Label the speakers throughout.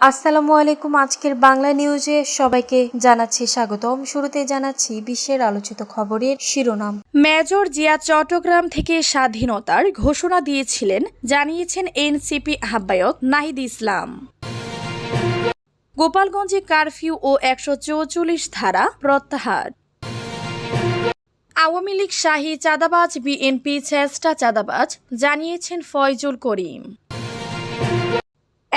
Speaker 1: আসসালামু আলাইকুম। আজকের বাংলা নিউজে সবাইকে জানাচ্ছি স্বাগতম। শুরুতে জানাচ্ছি বিশ্বের আলোচিত খবরের শিরোনাম।
Speaker 2: মেজর জিয়া চট্টগ্রাম থেকে স্বাধীনতার ঘোষণা দিয়েছিলেন, জানিয়েছেন এনসিপি আহ্বায়ক নাহিদ ইসলাম। গোপালগঞ্জে কারফিউ ও একশো চৌচল্লিশ ধারা প্রত্যাহার। আওয়ামী লীগ শাহী চাঁদাবাজ, বিএনপি চেষ্টা চাঁদাবাজ, জানিয়েছেন ফয়জুল করিম।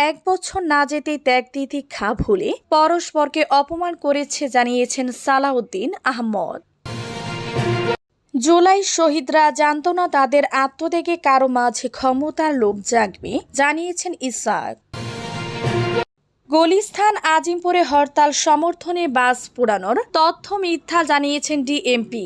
Speaker 2: এক বছর না যেতে ত্যাগ তিতিক্ষা ভুলে পরস্পরকে অপমান করেছে জানিয়েছেন সালাউদ্দিন আহমদ। জুলাই শহীদরা জানত না তাদের আত্মত্যাগে কারও মাঝে ক্ষমতার লোভ জাগবে, জানিয়েছেন ইসাক গলিস্থান আজিমপুরে হরতাল সমর্থনে বাস পোড়ানোর তথ্য মিথ্যা জানিয়েছেন ডিএমপি।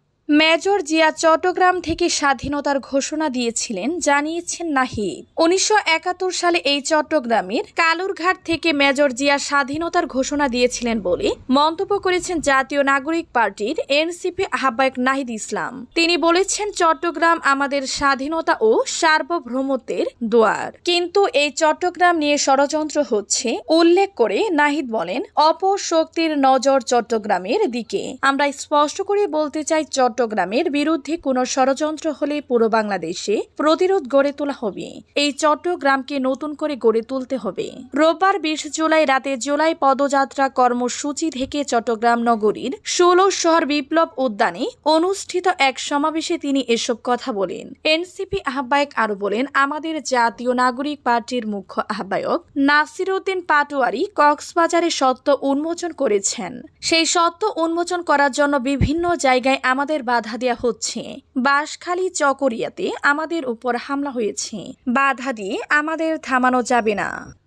Speaker 2: মেজর জিয়া চট্টগ্রাম থেকে স্বাধীনতার ঘোষণা দিয়েছিলেন, জানিয়েছেন নাহিদ। উনিশশো একাত্তর সালে এই চট্টগ্রামের কালুরঘাট থেকে মেজর জিয়া স্বাধীনতার ঘোষণা দিয়েছিলেন বলে মন্তব্য করেছেন জাতীয় নাগরিক পার্টির এনসিপি আহ্বায়ক নাহিদ ইসলাম। তিনি বলেছেন, চট্টগ্রাম আমাদের স্বাধীনতা ও সার্বভৌমত্বের দোয়ার। কিন্তু এই চট্টগ্রাম নিয়ে ষড়যন্ত্র হচ্ছে, উল্লেখ করে নাহিদ বলেন অপশক্তির নজর চট্টগ্রামের দিকে। আমরা স্পষ্ট করে বলতে চাই চট্টগ্রামের বিরুদ্ধে কোনো ষড়যন্ত্র হলে পুরো বাংলাদেশে প্রতিরোধ গড়ে তোলা হবে। এই চট্টগ্রামকে নতুন করে গড়ে তুলতে হবে। রোববার বিশ জুলাই রাতে জুলাই পদযাত্রা কর্মসূচি থেকে চট্টগ্রাম নগরীর ষোলো শহর বিপ্লব উদ্যানে অনুষ্ঠিত এক সমাবেশে তিনি এসব কথা বলেন। এনসিপি আহ্বায়ক আরও বলেন, আমাদের জাতীয় নাগরিক পার্টির মুখ্য আহ্বায়ক নাসির উদ্দিন পাটোয়ারি কক্সবাজারে সত্য উন্মোচন করেছেন। সেই সত্য উন্মোচন করার জন্য বিভিন্ন জায়গায় আমাদের বাধা দেয়া হচ্ছে। বাঁশখালী চকরিয়াতে আমাদের উপর হামলা হয়েছে। বাধা দিয়ে আমাদের থামানো যাবে না।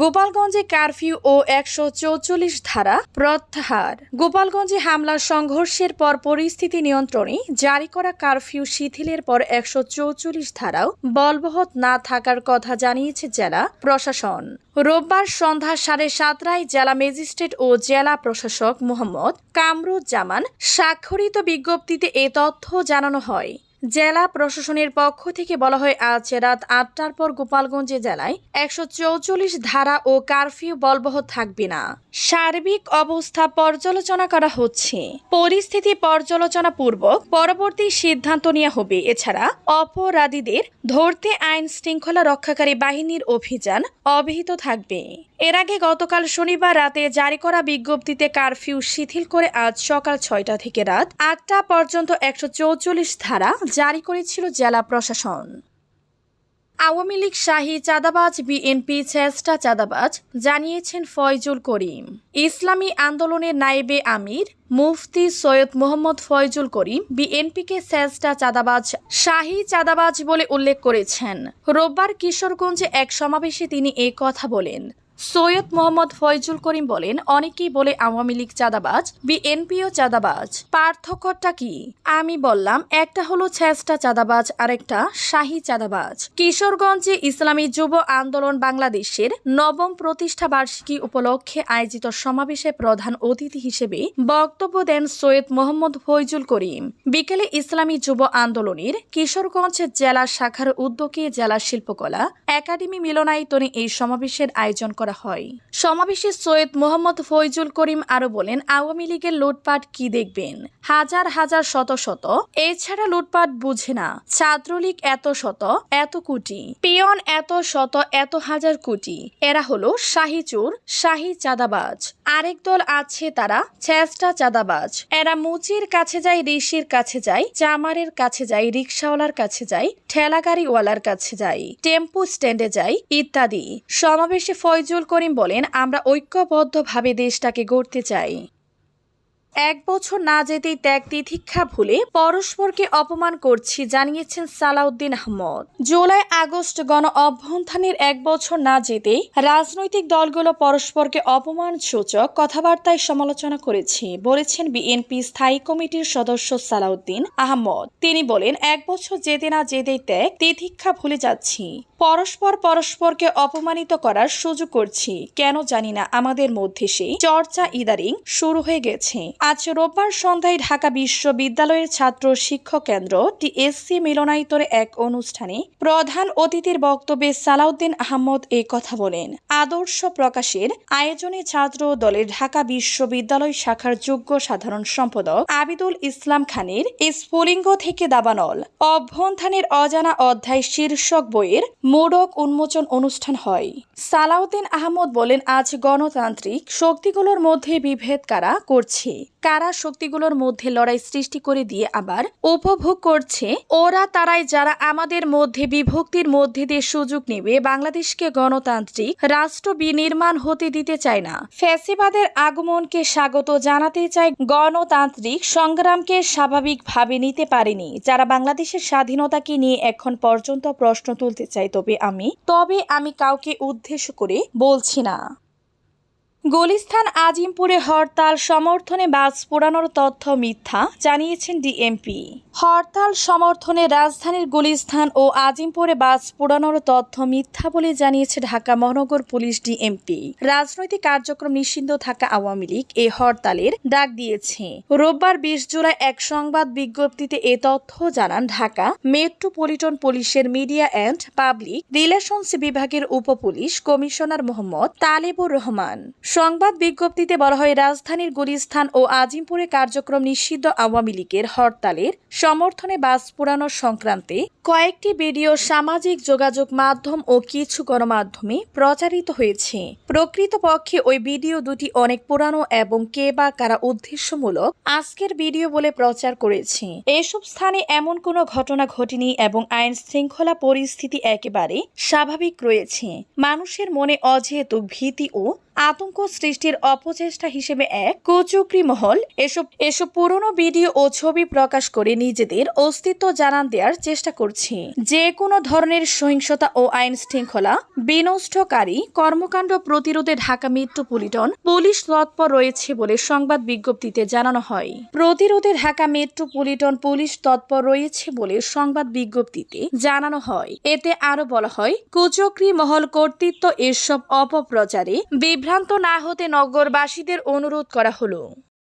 Speaker 2: গোপালগঞ্জে কারফিউ ও একশো চৌচল্লিশ ধারা প্রত্যাহার। গোপালগঞ্জে হামলার সংঘর্ষের পর পরিস্থিতি নিয়ন্ত্রণে জারি করা কারফিউ শিথিলের পর একশো চৌচল্লিশ ধারাও বলবৎ না থাকার কথা জানিয়েছে জেলা প্রশাসন। রোববার সন্ধ্যা সাড়ে সাতটায় জেলা ম্যাজিস্ট্রেট ও জেলা প্রশাসক মোহাম্মদ কামরুজ্জামান স্বাক্ষরিত বিজ্ঞপ্তিতে এ তথ্য জানানো হয়। জেলা প্রশাসনের পক্ষ থেকে বলা হয়, আজ রাত আটটার পর গোপালগঞ্জে জেলায় একশো চৌচল্লিশ ধারা ও কারফিউ বলবৎ থাকবে না। সার্বিক অবস্থা পর্যালোচনা করা হচ্ছে। পরিস্থিতি পর্যালোচনা পূর্বক পরবর্তী সিদ্ধান্ত নেওয়া হবে। এছাড়া অপরাধীদের ধরতে আইন শৃঙ্খলা রক্ষাকারী বাহিনীর অভিযান অব্যাহত থাকবে। এর আগে গতকাল শনিবার রাতে জারি করা বিজ্ঞপ্তিতে কারফিউ শিথিল করে আজ সকাল ছয়টা থেকে রাত আটটা পর্যন্ত একশো ধারা জারি করেছিল জেলা প্রশাসন। আওয়ামী লীগ শাহী চাঁদাবাজ, বিএনপি চেষ্টা চাঁদাবাজ, জানিয়েছেন ফয়জুল করিম। ইসলামী আন্দোলনের নায়েবে আমির, মুফতি সৈয়দ মোহাম্মদ ফয়জুল করিম বিএনপিকে চেষ্টা চাঁদাবাজ, শাহী চাঁদাবাজ বলে উল্লেখ করেছেন। রোববার কিশোরগঞ্জে এক সমাবেশে তিনি এই কথা বলেন। সৈয়দ মোহাম্মদ ফয়জুল করিম বলেন, অনেকেই বলে আওয়ামী লীগ চাঁদাবাজ, বিএনপিও চাঁদাবাজ। পার্থক্যটা কি? আমি বললাম, একটা হলো ছেষ্টা চাঁদাবাজ, আরেকটা শাহী চাঁদাবাজ। কিশোরগঞ্জে ইসলামী যুব আন্দোলন বাংলাদেশের নবম প্রতিষ্ঠা বার্ষিকী উপলক্ষে আয়োজিত সমাবেশে প্রধান অতিথি হিসেবে বক্তব্য দেন সৈয়দ মোহাম্মদ ফয়জুল করিম। বিকেলে ইসলামী যুব আন্দোলনের কিশোরগঞ্জ জেলা শাখার উদ্যোগে জেলা শিল্পকলা একাডেমি মিলনায়তনে এই সমাবেশের আয়োজন করা হয়। সমাবেশে সৈয়দ মোহাম্মদ ফয়জুল করিম আরও বলেন, আওয়ামী লীগের লুটপাট কি দেখবেন? হাজার হাজার শত শত। এছাড়া লুটপাট বুঝে না। ছাত্রলীগ এত শত, এত কোটি। পিয়ন এত শত, এত হাজার কোটি। এরা হলো শাহী চোর, শাহী চাঁদাবাজ। আরেক দল আছে তারা চেষ্টা চাঁদাবাজ। এরা মুচির কাছে যায়, ঋষির কাছে যায়, চামারের কাছে যায়, রিক্সাওয়ালার কাছে যায়, ঠেলাগাড়িওয়ালার কাছে যায়, টেম্পু স্ট্যান্ডে যায়, ইত্যাদি। সমাবেশে ফয়জুল করিম বলেন, আমরা ঐক্যবদ্ধভাবে দেশটাকে গড়তে চাই। এক বছর না যেতেই ত্যাগ তিথিক্ষা ভুলে পরস্পরকে অপমান করছি, জানিয়েছেন সালাউদ্দিন আহমদ। জুলাই আগস্ট গণ অভ্যন্থানের এক বছর না যেতেই রাজনৈতিক দলগুলো পরস্পরকে অপমান সূচক কথাবার্তায় সমালোচনা করেছে, বলেছেন বিএনপি স্থায়ী কমিটির সদস্য সালাউদ্দিন আহমদ। তিনি বলেন, এক বছর যেতে না যেতেই ত্যাগ তিতিক্ষা ভুলে যাচ্ছি। পরস্পর পরস্পরকে অপমানিত করার সুযোগ করছি। কেন জানি না, আমাদের মধ্যে সেই চর্চা ইদারিং শুরু হয়ে গেছে। আজ রোববার সন্ধ্যায় ঢাকা বিশ্ববিদ্যালয়ের ছাত্র শিক্ষক কেন্দ্র টিএসসি মিলনায়তরে এক অনুষ্ঠানে প্রধান অতিথির বক্তব্যে সালাউদ্দিন আহমদ এ কথা বলেন। আদর্শ প্রকাশের আয়োজনে ছাত্র দলের ঢাকা বিশ্ববিদ্যালয় শাখার যোগ্য সাধারণ সম্পাদক আবিদুল ইসলাম খানের স্ফুলিঙ্গ থেকে দাবানল। অভ্যন্থানের অজানা অধ্যায় শীর্ষক বইয়ের মোড়ক উন্মোচন অনুষ্ঠান হয়। সালাউদ্দিন আহমদ বলেন, আজ গণতান্ত্রিক শক্তিগুলোর মধ্যে বিভেদ কারা করছে? কারা শক্তিগুলোর মধ্যে লড়াই সৃষ্টি করে দিয়ে আবার উপভোগ করছে? ওরা, তারাই যারা আমাদের মধ্যে বিভক্তির মধ্যে দিয়ে সুযোগ নেবে, বাংলাদেশকে গণতান্ত্রিক রাষ্ট্র বিনির্মাণ হতে দিতে চায় না। ফ্যাসিবাদের আগমনকে স্বাগত জানাতে চায়, গণতান্ত্রিক সংগ্রামকে স্বাভাবিকভাবে নিতে পারেনি। যারা বাংলাদেশের স্বাধীনতাকে নিয়ে এখন পর্যন্ত প্রশ্ন তুলতে চায় তবে আমি তবে আমি কাউকে উদ্দেশ্য করে বলছি না। গুলিস্তান আজিমপুরে হরতাল, সমর্থনে বাস পোড়ানোর তথ্য মিথ্যা, জানিয়েছেন ডিএমপি। হরতাল, সমর্থনে রাজধানীর গুলিস্তান ও আজিমপুরে বাস পোড়ানোর তথ্য মিথ্যা বলে জানিয়েছে ঢাকা মহানগর পুলিশ ডিএমপি। রাজনৈতিক কার্যক্রম নিষিদ্ধ থাকা আওয়ামী লীগ এই হরতালের ডাক দিয়েছে। রোববার বিশ জুলাই এক সংবাদ বিজ্ঞপ্তিতে এ তথ্য জানান ঢাকা মেট্রোপলিটন পুলিশের মিডিয়া অ্যান্ড পাবলিক রিলেশনস বিভাগের উপপুলিশ কমিশনার মোহাম্মদ তালেবুর রহমান। সংবাদ বিজ্ঞপ্তিতে বলা হয়, রাজধানীর গুলিস্থান ও আজিমপুরে কার্যক্রম নিষিদ্ধ আওয়ামী লীগের হরতালের সমর্থনে বাস পোড়ানো সংক্রান্তে কয়েকটি ভিডিও সামাজিক যোগাযোগ মাধ্যম ও কিছু গণমাধ্যমে প্রচারিত হয়েছে। প্রকৃতপক্ষে ওই ভিডিও দুটি অনেক পুরানো এবং কে বা কারা উদ্দেশ্যমূলক আজকের ভিডিও বলে প্রচার করেছে। এসব স্থানে এমন কোনো ঘটনা ঘটেনি এবং আইন শৃঙ্খলা পরিস্থিতি একেবারে স্বাভাবিক রয়েছে। মানুষের মনে অযেহেতুক ভীতি ও আতঙ্ক সৃষ্টির অপচেষ্টা হিসেবে এক কুচক্রি মহল এসব এসব পুরনো ভিডিও ও ছবি প্রকাশ করে নিজেদের অস্তিত্ব জানান দেওয়ার চেষ্টা করছে। যে কোনো ধরনের সহিংসতা ও আইন শৃঙ্খলা, বিনষ্টকারী কর্মকাণ্ড প্রতিরোধে ঢাকা মেট্রোপলিটন পুলিশ তৎপর রয়েছে বলে সংবাদ বিজ্ঞপ্তিতে জানানো হয়। প্রতিরোধে ঢাকা মেট্রোপলিটন পুলিশ তৎপর রয়েছে বলে সংবাদ বিজ্ঞপ্তিতে জানানো হয়। এতে আরও বলা হয়, কুচক্রি মহল কর্তৃত্ব এসব অপপ্রচারে বিভ্রান্ত না হতে নগরবাসীদের অনুরোধ করা হলো।